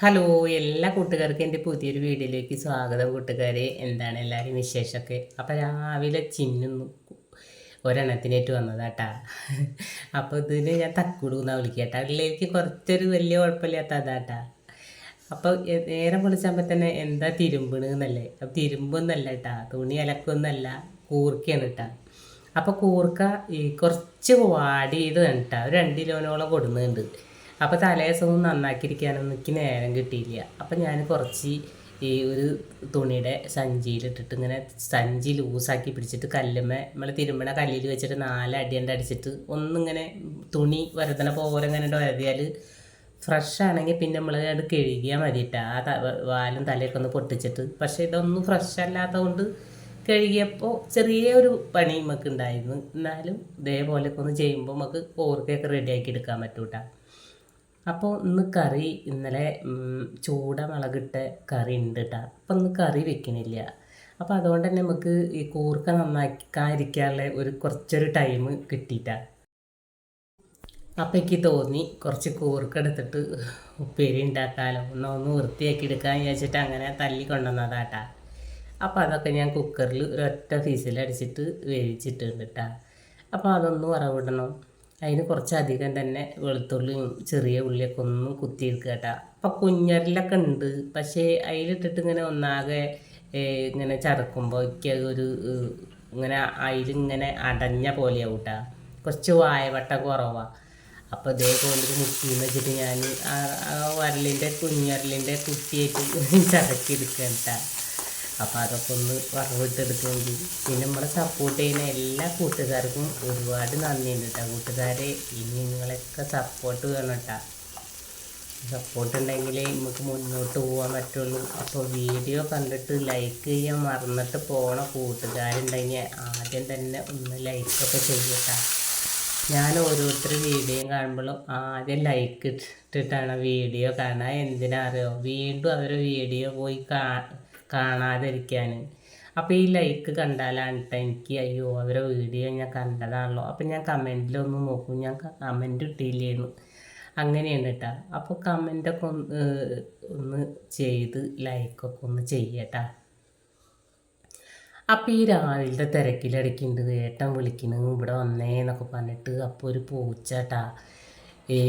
Hello എല്ലാ കൂട്ടുകാർക്കും എന്റെ പുതിയൊരു വീഡിയോയിലേക്ക് സ്വാഗതം കൂട്ടുകാരെ. എന്താണ് എല്ലാവരും വിശേഷമൊക്കെ? അപ്പം രാവിലെ ചിന്നുന്നു ഒരെണ്ണത്തിനേറ്റ് വന്നതാട്ടാ. അപ്പോൾ ഇതിന് ഞാൻ തക്കുടു എന്നാണ് വിളിക്കട്ടാ. അതിലേക്ക് കുറച്ചൊരു വലിയ കുഴപ്പമില്ലാത്ത അതാട്ടാ അപ്പോൾ നേരം വിളിച്ചപ്പോൾ തന്നെ എന്താ തിരുമ്പണ് എന്നല്ലേ അപ്പം തിരുമ്പൊന്നല്ല കേട്ടാ തുണി അലക്കൊന്നല്ല. കൂർക്കയാണ് കേട്ടാ അപ്പോൾ കൂർക്ക ഈ കുറച്ച് വാടിയത് കേട്ടാ ഒരു രണ്ട് കിലോനോളം കൊടുക്കുന്നുണ്ട് അപ്പോൾ തലേദിവസം നന്നാക്കിയിരിക്കാനൊന്നും എനിക്ക് നേരം കിട്ടിയില്ല. അപ്പോൾ ഞാൻ കുറച്ച് ഈ ഒരു തുണിയുടെ സഞ്ചിയിലിട്ടിട്ട് ഇങ്ങനെ സഞ്ചി ലൂസാക്കി പിടിച്ചിട്ട് കല്ലുമ്മ നമ്മളെ തിരുമ്പണ കല്ലിൽ വെച്ചിട്ട് നാല് അടിയണ്ട് അടിച്ചിട്ട് ഒന്നിങ്ങനെ തുണി വരതണ പോലെ ഇങ്ങനെ വരതിയാൽ ഫ്രഷ് ആണെങ്കിൽ പിന്നെ നമ്മൾ അത് കഴുകിയാൽ മതിയിട്ട് ആ വാലും തലയൊക്കെ ഒന്ന് പൊട്ടിച്ചിട്ട്. പക്ഷേ ഇതൊന്നും ഫ്രഷ് അല്ലാത്തതുകൊണ്ട് കഴുകിയപ്പോൾ ചെറിയ ഒരു പണി നമുക്ക് ഉണ്ടായിരുന്നു എന്നാലും ഇതേപോലെയൊക്കെ ഒന്ന് ചെയ്യുമ്പോൾ നമുക്ക് ഓർക്കൊക്കെ റെഡിയാക്കി എടുക്കാൻ പറ്റൂട്ടാ. അപ്പോൾ ഇന്ന് കറി ഇന്നലെ ചൂട മുളകിട്ട കറി ഉണ്ട് കേട്ടോ അപ്പം ഇന്ന് കറി വെക്കണില്ല. അപ്പോൾ അതുകൊണ്ട് തന്നെ നമുക്ക് ഈ കൂർക്ക നന്നാക്കാതിരിക്കാനുള്ള ഒരു കുറച്ചൊരു ടൈം കിട്ടിയിട്ട അപ്പം എനിക്ക് തോന്നി കുറച്ച് കൂർക്ക എടുത്തിട്ട് ഉപ്പേരി ഉണ്ടാക്കാമല്ലോ ഒന്ന് വൃത്തിയാക്കി എടുക്കാൻ വിചാരിച്ചിട്ട് അങ്ങനെ തല്ലി കൊണ്ടുവന്നതാട്ടാ അപ്പോൾ അതൊക്കെ ഞാൻ കുക്കറിൽ ഒരൊറ്റ ഫീസിലടിച്ചിട്ട് വേവിച്ചിട്ടുണ്ട് കേട്ടോ അപ്പോൾ അതൊന്ന് വറവിടണം. അതിന് കുറച്ചധികം തന്നെ വെളുത്തുള്ളിയും ചെറിയ ഉള്ളിയൊക്കെ ഒന്ന് കുത്തിയെടുക്കുക കേട്ടോ. അപ്പം കുഞ്ഞരലൊക്കെ ഉണ്ട്. പക്ഷേ അതിലിട്ടിട്ട് ഇങ്ങനെ ഒന്നാകെ ഇങ്ങനെ ചതക്കുമ്പോൾ ഒക്കെ ഒരു ഇങ്ങനെ അതിലിങ്ങനെ അടഞ്ഞ പോലെയാവും കേട്ടോ. കുറച്ച് വായവട്ട കുറവാണ് അപ്പോൾ ഇതേപോലെ മുക്കിയെന്ന് വെച്ചിട്ട് ഞാൻ ആ വരലിന്റെ കുഞ്ഞരലിന്റെ കുത്തിയേറ്റ് ചതക്കിയെടുക്കുക കേട്ടോ. അപ്പോൾ അതൊക്കെ ഒന്ന് വറവിട്ടെടുക്കുമെങ്കിൽ പിന്നെ നമ്മളെ സപ്പോർട്ട് ചെയ്യുന്ന എല്ലാ കൂട്ടുകാർക്കും ഒരുപാട് നന്ദിയുണ്ട് കേട്ടോ കൂട്ടുകാരെ ഇനി നിങ്ങളൊക്കെ സപ്പോർട്ട് വേണം കേട്ടോ സപ്പോർട്ട് ഉണ്ടെങ്കിലേ നമുക്ക് മുന്നോട്ട് പോകാൻ പറ്റുള്ളൂ. അപ്പോൾ വീഡിയോ കണ്ടിട്ട് ലൈക്ക് ചെയ്യാൻ മറന്നിട്ട് പോണ കൂട്ടുകാരുണ്ടെങ്കിൽ ആദ്യം തന്നെ ഒന്ന് ലൈക്കൊക്കെ ചെയ്യട്ടാ ഞാൻ ഓരോരുത്തർ വീഡിയോ കാണുമ്പോഴും ആദ്യം ലൈക്ക് ഇട്ടിട്ടാണ് വീഡിയോ കാണാൻ എന്തിനാ അറിയോ? വീണ്ടും അവർ വീഡിയോ പോയി കാ കാണാതിരിക്കാൻ അപ്പോൾ ഈ ലൈക്ക് കണ്ടാലാണ് എനിക്ക് അയ്യോ അവരെ വീഡിയോ ഞാൻ കണ്ടതാണല്ലോ. അപ്പം ഞാൻ കമന്റിലൊന്ന് നോക്കും. ഞാൻ കമന്റ് ഇട്ടില്ലായിരുന്നു അങ്ങനെയാണ് കേട്ടോ അപ്പോൾ കമന്റൊക്കെ ഒന്ന് ഒന്ന് ചെയ്ത് ലൈക്കൊക്കെ ഒന്ന് ചെയ്യട്ടാ അപ്പോൾ ഈ രാവിലത്തെ തിരക്കിലിടയ്ക്കുണ്ട് ഏട്ടൻ വിളിക്കണു. ഇവിടെ വന്നേ എന്നൊക്കെ പറഞ്ഞിട്ട് അപ്പോൾ ഒരു പൂച്ചട്ടാ ഈ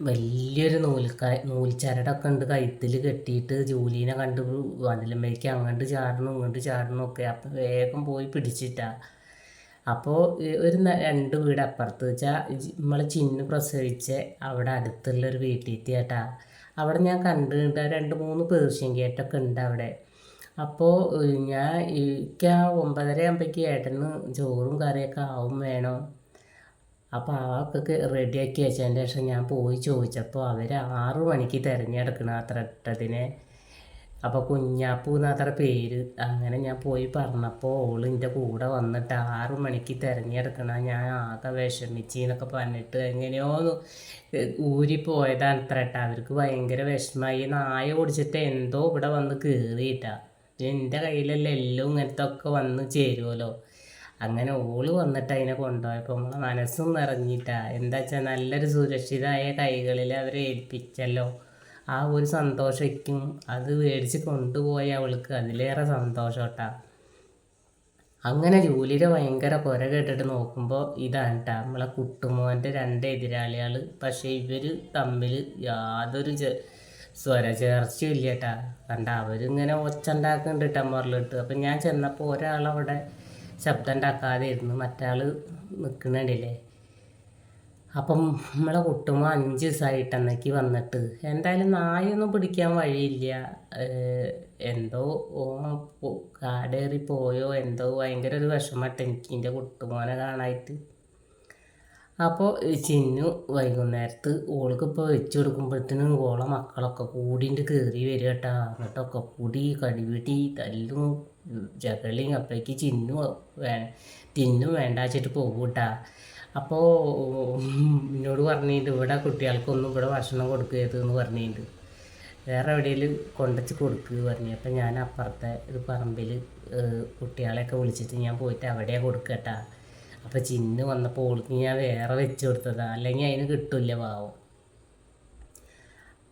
വലിയൊരു നൂൽക്ക നൂൽച്ചരടൊക്കെ ഉണ്ട് കഴുത്തിൽ കെട്ടിയിട്ട് ജോലീനെ കണ്ട് വണ്ടിലുമ്പേക്ക് അങ്ങോട്ട് ചാടണം ഇങ്ങോട്ട് ചാടണം ഒക്കെ. അപ്പം വേഗം പോയി പിടിച്ചിട്ടാ. അപ്പോൾ ഒരു രണ്ട് വീട് അപ്പുറത്ത് വെച്ചാൽ നമ്മൾ ചിന്ന് പ്രസവിച്ച് അവിടെ അടുത്തുള്ളൊരു വീട്ടിലെത്തിയാട്ടാ അവിടെ ഞാൻ കണ്ടിട്ട് രണ്ട് മൂന്ന് പേർഷ്യൻ കേട്ടൊക്കെ ഉണ്ട് അവിടെ. അപ്പോൾ ഞാൻ എനിക്ക് ആ ഒമ്പതര ആകുമ്പോഴേക്ക് ഏട്ടന് ചോറും കറിയൊക്കെ ആവും വേണം. അപ്പോൾ അതൊക്കെ റെഡിയാക്കി വെച്ചതിന്റെ ശേഷം ഞാൻ പോയി ചോദിച്ചപ്പോൾ അവർ ആറു മണിക്ക് തിരഞ്ഞെടുക്കണം അത്ര ഇട്ടതിനെ. അപ്പോൾ കുഞ്ഞാപ്പൂ എന്നത്ര പേര് അങ്ങനെ ഞാൻ പോയി പറഞ്ഞപ്പോൾ ഓളിന്റെ കൂടെ വന്നിട്ട് ആറു മണിക്ക് തിരഞ്ഞെടുക്കണം ഞാൻ ആകെ വിഷമിച്ച് എന്നൊക്കെ പറഞ്ഞിട്ട് എങ്ങനെയോ ഊരിപ്പോയതാണ് അത്ര ഇട്ട. അവർക്ക് ഭയങ്കര വിഷമമായി. നായ ഓടിച്ചിട്ട് എന്തോ ഇവിടെ വന്ന് കയറിയിട്ടാ എന്റെ കയ്യിലല്ല എല്ലാം ഇങ്ങനത്തെ ഒക്കെ വന്ന് ചേരുമല്ലോ അങ്ങനെ ഓൾ വന്നിട്ട് അതിനെ കൊണ്ടുപോയപ്പോൾ നമ്മളെ മനസ്സും നിറഞ്ഞിട്ടാ. എന്താ വെച്ചാൽ നല്ലൊരു സുരക്ഷിതമായ കൈകളിൽ അവരെ ഏൽപ്പിച്ചല്ലോ. ആ ഒരു സന്തോഷിക്കും അത് മേടിച്ച് കൊണ്ടുപോയ അവൾക്ക് അതിലേറെ സന്തോഷം കേട്ടാ അങ്ങനെ ജൂലിയുടെ ഭയങ്കര കുര കേട്ടിട്ട് നോക്കുമ്പോൾ ഇതാണ് കേട്ടോ നമ്മളെ കുട്ടുമോന്റെ രണ്ട് എതിരാളികൾ പക്ഷേ ഇവർ തമ്മിൽ യാതൊരു സ്വര ചേർച്ചയില്ല കേട്ടാ കണ്ട അവരിങ്ങനെ ഒച്ച ഉണ്ടാക്കുന്നുണ്ട് ടമ്മറിലിട്ട് അപ്പം ഞാൻ ചെന്നപ്പോൾ ഒരാളവിടെ ശബ്ദം ഉണ്ടാക്കാതെ ഇരുന്ന് മറ്റാൾ നിൽക്കുന്നുണ്ടല്ലേ അപ്പം നമ്മളെ കുട്ടുമ്പോൾ അഞ്ച് ദിവസമായിട്ട് അന്നേക്ക് വന്നിട്ട് എന്തായാലും നായൊന്നും പിടിക്കാൻ വഴിയില്ല. എന്തോ കാടേറി പോയോ എന്തോ ഭയങ്കര ഒരു വിഷമട്ടെ എനിക്ക് എന്റെ കുട്ടുമോനെ കാണായിട്ട്. അപ്പോൾ ചിന്നു വൈകുന്നേരത്ത് ഓൾക്ക് ഇപ്പോൾ വെച്ച് കൊടുക്കുമ്പോഴത്തേനും ഓളെ മക്കളൊക്കെ കൂടിന്റെ കയറി വരിക കേട്ടാ എന്നിട്ടൊക്കെ കൂടി കടിപിടി തല്ലും ജകളിയും അപ്പോഴേക്ക് ചിന്നു വേ തിന്നും വേണ്ട വെച്ചിട്ട് പോകും കേട്ടാ അപ്പോൾ എന്നോട് പറഞ്ഞിട്ട് ഇവിടെ കുട്ടികൾക്കൊന്നും ഇവിടെ ഭക്ഷണം കൊടുക്കരുത് എന്ന് പറഞ്ഞിട്ടുണ്ട് വേറെ എവിടെയെങ്കിലും കൊണ്ടുവച്ച് കൊടുക്കുക പറഞ്ഞു. അപ്പം ഞാൻ അപ്പുറത്തെ ഒരു പറമ്പിൽ കുട്ടികളെയൊക്കെ വിളിച്ചിട്ട് ഞാൻ പോയിട്ട് അവിടെയാണ് കൊടുക്കട്ടാ അപ്പോൾ ചിന്ന് വന്നപ്പോൾ ഓൾക്ക് ഞാൻ വേറെ വെച്ച് കൊടുത്തതാണ് അല്ലെങ്കിൽ അതിന് കിട്ടില്ല പാവം.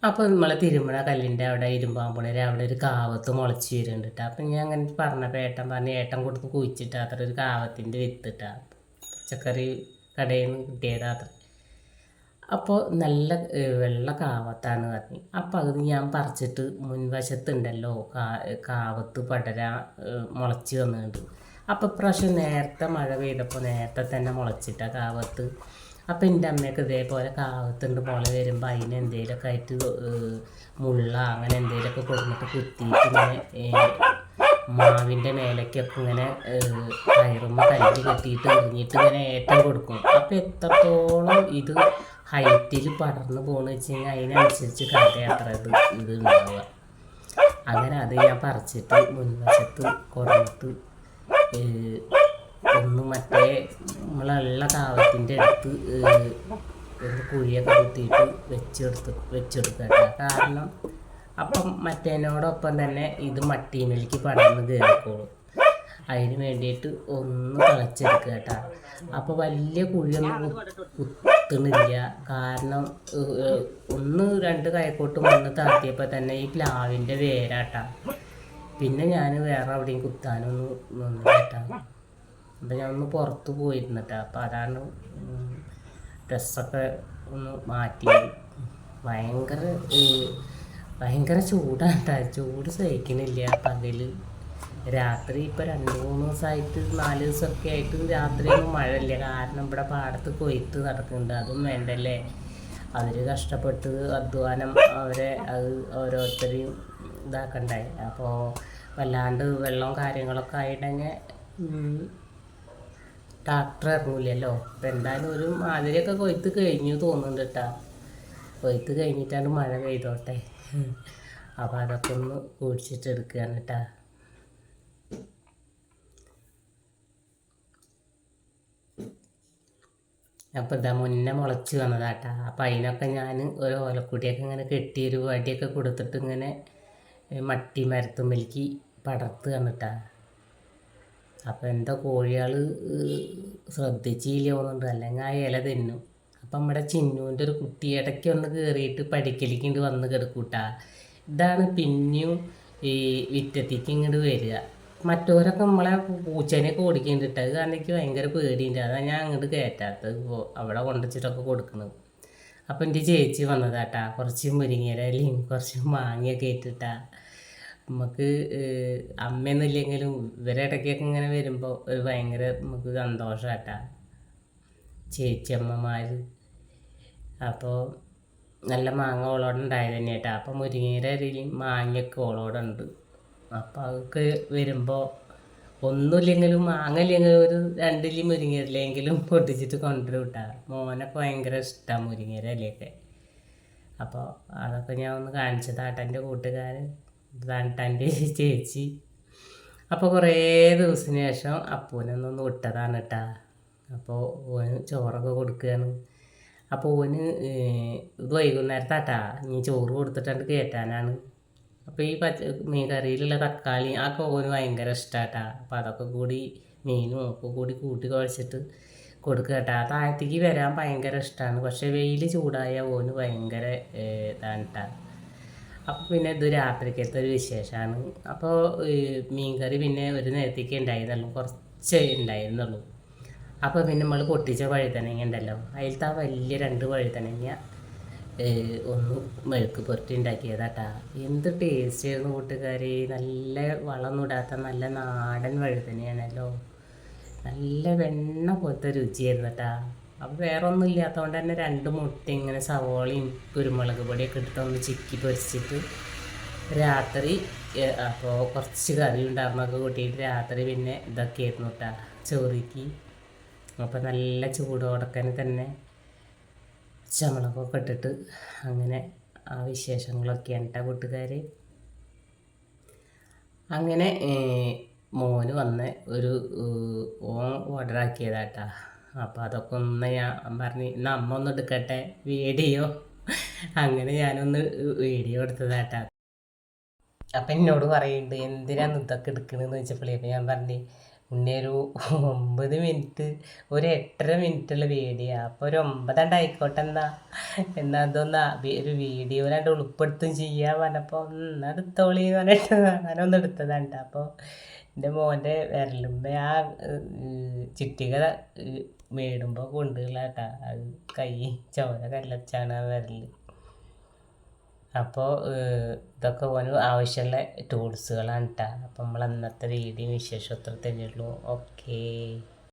അപ്പോൾ നമ്മളെ തിരുമണ കല്ലിന്റെ അവിടെ ഇരുമ്പാമ്പുണര് അവിടെ ഒരു കാവത്ത് മുളച്ച് വരുന്നുണ്ട് അപ്പം ഞാൻ അങ്ങനെ പറഞ്ഞപ്പോൾ ഏട്ടൻ പറഞ്ഞ് ഏട്ടൻ കൊടുത്ത് കുഴിച്ചിട്ട് അത്ര ഒരു കാവത്തിന്റെ വിത്തിട്ടാ പച്ചക്കറി കടയിൽ നിന്ന് കിട്ടിയത് അത്ര. അപ്പോൾ നല്ല വെള്ള കാവത്താണ് പറഞ്ഞു. അപ്പോൾ അത് ഞാൻ പറിച്ചിട്ട് മുൻവശത്തുണ്ടല്ലോ കാ കാവത്ത് പടര മുളച്ച് വന്നിട്ടുണ്ട്. അപ്പോൾ ഇപ്രാവശ്യം നേരത്തെ മഴ പെയ്തപ്പോൾ നേരത്തെ തന്നെ മുളച്ചിട്ട കാവത്ത്. അപ്പോൾ എന്റെ അമ്മയൊക്കെ ഇതേപോലെ കാവത്തുണ്ട് മുള വരുമ്പോൾ അതിന് എന്തെങ്കിലുമൊക്കെ ആയിട്ട് മുള്ള അങ്ങനെ എന്തെങ്കിലുമൊക്കെ കൊടുത്തിട്ട് കുത്തിയിട്ട് ഇങ്ങനെ മാവിന്റെ മേലേക്കൊക്കെ ഇങ്ങനെ കയറുമ്പോൾ കല്ല് കെട്ടിയിട്ട് എറിഞ്ഞിട്ട് ഇങ്ങനെ ഏറ്റം കൊടുക്കും. അപ്പോൾ എത്രത്തോളം ഇത് ഹൈറ്റിൽ പടർന്നു പോകുന്നു വെച്ച് കഴിഞ്ഞാൽ അതിനനുസരിച്ച് കഥ അത്ര ഇത് ഇത് ഉണ്ടാവുക. അങ്ങനെ അത് ഞാൻ പറിച്ചിട്ട് മുൻവശത്ത് കൊടുത്തിട്ട് ഏഹ്, ഒന്ന് മറ്റേ നമ്മളുള്ള കാവത്തിന്റെ അടുത്ത് ഒന്ന് കുഴിയൊക്കെ കുത്തിയിട്ട് വെച്ചെടുത്ത് വെച്ചെടുക്കുക കേട്ടോ. കാരണം അപ്പം മറ്റേനോടൊപ്പം തന്നെ ഇത് മട്ടീനിലേക്ക് പടർന്ന് കയറിക്കോളും അതിന് വേണ്ടിയിട്ട് ഒന്ന് തിളച്ചെടുക്കുക കേട്ടോ അപ്പോൾ വലിയ കുഴിയൊന്നും കുത്തുന്നില്ല. കാരണം ഒന്ന് രണ്ട് കൈക്കോട്ട് മണ്ണ് താഴ്ത്തിയപ്പോൾ തന്നെ ഈ പ്ലാവിന്റെ വേരാട്ടാ. പിന്നെ ഞാൻ വേറെ എവിടെയും കുത്താനൊന്നും നിന്നില്ല കേട്ടാ അപ്പം ഞാൻ ഒന്ന് പുറത്ത് പോയിരുന്നിട്ട. അപ്പം അതാണ് ഡ്രസ്സൊക്കെ ഒന്ന് മാറ്റി. ഭയങ്കര ഭയങ്കര ചൂടാണ്. ട്ടാ. ചൂട് സഹിക്കണില്ല. പകൽ രാത്രി ഇപ്പം രണ്ട് മൂന്ന് ദിവസമായിട്ട് നാല് ദിവസമൊക്കെ ആയിട്ട് രാത്രിയൊന്നും മഴയില്ല. കാരണം ഇവിടെ പാടത്ത് കൊയ്ത്ത് നടക്കുന്നുണ്ട്. അതും വേണ്ടല്ലേ? അവർ കഷ്ടപ്പെട്ട് അധ്വാനം അവരെ അത് ഓരോരുത്തരെയും ഇതാക്കണ്ടായി. അപ്പോൾ വല്ലാണ്ട് വെള്ളവും കാര്യങ്ങളൊക്കെ ആയിട്ടെങ്കിൽ ട്രാക്ടർ ഇറങ്ങില്ലല്ലോ അപ്പം എന്തായാലും ഒരു മാതിരിയൊക്കെ കൊയ്ത്ത് കഴിഞ്ഞു തോന്നുന്നുണ്ട് കേട്ടാ കൊയ്ത്ത് കഴിഞ്ഞിട്ടാണ് മഴ പെയ്തോട്ടെ. അപ്പോൾ അതൊക്കെ ഒന്ന് കുഴിച്ചിട്ട് എടുക്കുകയാണ് കേട്ടാ അപ്പോൾ ഇതാ മുന്നേ മുളച്ച് വന്നതാട്ടാ അപ്പം അതിനൊക്കെ ഞാൻ ഒരു ഓലക്കുടിയൊക്കെ ഇങ്ങനെ കെട്ടി ഒരു വടിയൊക്കെ കൊടുത്തിട്ട് ഇങ്ങനെ മട്ടി മരത്തുമ്മലേക്ക് പടർത്ത് കണ്ടിട്ടാ അപ്പം എന്താ കോഴികൾ ശ്രദ്ധിച്ചില്ല തോന്നുന്നുണ്ട്. അല്ലെങ്കിൽ ആ ഇല തിന്നും. അപ്പം നമ്മുടെ ചിന്നുവിന്റെ ഒരു കുട്ടി ഇടയ്ക്ക് ഒന്ന് കയറിയിട്ട് പഠിക്കലേക്ക് വന്ന് കിടക്കൂട്ടാ. ഇതാണ് പിന്നെയും ഈ വിറ്റത്തേക്ക് ഇങ്ങോട്ട് വരിക. മറ്റവരൊക്കെ നമ്മളെ പൂച്ചേനെയൊക്കെ ഓടിക്കുന്നുണ്ട്. അത് കാരണം എനിക്ക് ഭയങ്കര പേടിയുണ്ട്. അതാണ് ഞാൻ അങ്ങോട്ട് കയറ്റാത്തത് ഇപ്പോൾ അവിടെ കൊണ്ടുവച്ചിട്ടൊക്കെ കൊടുക്കുന്നത്. അപ്പം എന്റെ ചേച്ചി വന്നതാട്ടാ. കുറച്ച് മുരിങ്ങയിലയും കുറച്ച് മാങ്ങയൊക്കെ ഇട്ടിട്ടാ. നമുക്ക് അമ്മയൊന്നുമില്ലെങ്കിലും ഇവരെ ഇടയ്ക്കൊക്കെ ഇങ്ങനെ വരുമ്പോൾ ഒരു ഭയങ്കര നമുക്ക് സന്തോഷമാട്ടാ ചേച്ചിയമ്മമാർ അപ്പോൾ നല്ല മാങ്ങ ഓളോടെ ഉണ്ടായത് തന്നെ കേട്ടോ അപ്പോൾ മുരിങ്ങയുടെ അരിയിൽ മാങ്ങയൊക്കെ ഓളോടെ ഉണ്ട്. അപ്പോൾ അതൊക്കെ വരുമ്പോൾ ഒന്നുമില്ലെങ്കിലും മാങ്ങ ഇല്ലെങ്കിലും ഒരു രണ്ടിലി മുരിങ്ങയിലെങ്കിലും പൊട്ടിച്ചിട്ട് കൊണ്ടുവരും കിട്ടാ മോനൊക്കെ ഭയങ്കര ഇഷ്ടമാണ് മുരിങ്ങയുടെ ഇലയൊക്കെ. അപ്പോൾ അതൊക്കെ ഞാൻ ഒന്ന് കാണിച്ചതാട്ടെ എന്റെ കൂട്ടുകാരൻ. ഇതാട്ടെ ചേച്ചി. അപ്പോൾ കുറേ ദിവസത്തിന് ശേഷം അപ്പൂനൊന്നൊന്ന് വിട്ടതാണ് കേട്ടാ. അപ്പോൾ ഓന് ചോറൊക്കെ കൊടുക്കുകയാണ്. അപ്പോൾ ഓന് ഇത് വൈകുന്നേരത്താട്ടാ ഇനി ചോറ് കൊടുത്തിട്ടുണ്ട് കയറ്റാനാണ്. അപ്പോൾ ഈ പച്ച മീൻ കറിയിലുള്ള തക്കാളി ആ ഓന് ഭയങ്കര ഇഷ്ടമാട്ടാ അപ്പോൾ അതൊക്കെ കൂടി മീനും ഒക്കെ കൂടി കൂട്ടി കുഴച്ചിട്ട് കൊടുക്കുക കേട്ടാ താഴത്തേക്ക് വരാൻ ഭയങ്കര ഇഷ്ടമാണ് പക്ഷേ വെയിൽ ചൂടായ ഓന് ഭയങ്കര ഇതാണ് കേട്ടാ അപ്പോൾ പിന്നെ ഇത് രാത്രിക്കത്തെ ഒരു വിശേഷമാണ് അപ്പോൾ മീൻകറി പിന്നെ ഒരു നേരത്തേക്ക് ഉണ്ടായിരുന്നുള്ളൂ. കുറച്ച് ഉണ്ടായിരുന്നുള്ളൂ. അപ്പോൾ പിന്നെ നമ്മൾ പൊട്ടിച്ച വഴുതനങ്ങ ഉണ്ടല്ലോ. അതിലത്തെ ആ വലിയ രണ്ട് വഴുതനങ്ങ ഒന്ന് മെഴുക്ക് പുരട്ടി ഉണ്ടാക്കിയതാട്ടാ. എന്ത് ടേസ്റ്റ് ആയിരുന്നു കൂട്ടുകാരി. നല്ല വളമൊന്നും ഇടാത്ത നല്ല നാടൻ വഴുതനയാണല്ലോ. നല്ല വെണ്ണ പോലത്തെ രുചിയായിരുന്നു കേട്ടാ അപ്പോൾ വേറെ ഒന്നും ഇല്ലാത്തതുകൊണ്ട് തന്നെ രണ്ട് മുട്ട ഇങ്ങനെ സവോളയും കുരുമുളക് പൊടിയൊക്കെ ഇട്ടിട്ട് ഒന്ന് ചിക്കി പൊരിച്ചിട്ട് രാത്രി അപ്പോൾ കുറച്ച് കറി ഉണ്ടായിരുന്നൊക്കെ കൂട്ടിയിട്ട് രാത്രി പിന്നെ ഇതൊക്കെ ആയിരുന്നു കേട്ടാ ചോറിക്ക്. അപ്പോൾ നല്ല ചൂടോടക്കനെ തന്നെ ചമളകൊക്കെ ഇട്ടിട്ട് അങ്ങനെ ആ വിശേഷങ്ങളൊക്കെയാണ് കേട്ടോ കൂട്ടുകാർ അങ്ങനെ മോന് വന്ന് ഒരു ഓൻ ഓർഡർ ആക്കിയതാട്ടാ അപ്പോൾ അതൊക്കെ ഒന്ന് ഞാൻ പറഞ്ഞു ഇന്ന് അമ്മ ഒന്ന് എടുക്കട്ടെ? വീഡിയോ? അങ്ങനെ ഞാനൊന്ന് വീഡിയോ എടുത്തതാട്ടാ. അപ്പം എന്നോട് പറയുന്നുണ്ട് എന്തിനാണ് ഇതൊക്കെ എടുക്കണമെന്ന് വെച്ചപ്പോഴേ അപ്പം ഞാൻ പറഞ്ഞു ഉണ്ണി ഒരു ഒമ്പത് മിനിറ്റ് ഒരു എട്ടര മിനിറ്റുള്ള വീഡിയോ. അപ്പോൾ ഒരു ഒമ്പതാണ്ട് ആയിക്കോട്ടെ എന്നാ. എന്നാ അതൊന്ന് ഒരു വീഡിയോ രണ്ട് ഉൾപ്പെടുത്തും ചെയ്യാൻ പറഞ്ഞപ്പോൾ ഒന്ന് എടുത്തോളി എന്ന് പറഞ്ഞിട്ട് അങ്ങനെ ഒന്ന് എടുത്തതാണ് അപ്പോൾ എന്റെ മോന്റെ വിരലുമ്പ ആ ചിട്ടിക മേടുമ്പോൾ കൊണ്ടുള്ള കേട്ടോ അത് കൈ ചോര കല്ലച്ചാണ് ആ വിരൽ അപ്പോൾ ഇതൊക്കെ ഓന് ആവശ്യമുള്ള ടൂൾസുകളാണ് കേട്ടോ അപ്പം നമ്മൾ അന്നത്തെ വീഡിയോ വിശേഷം അത്ര തന്നെയുള്ളൂ ഓക്കേ.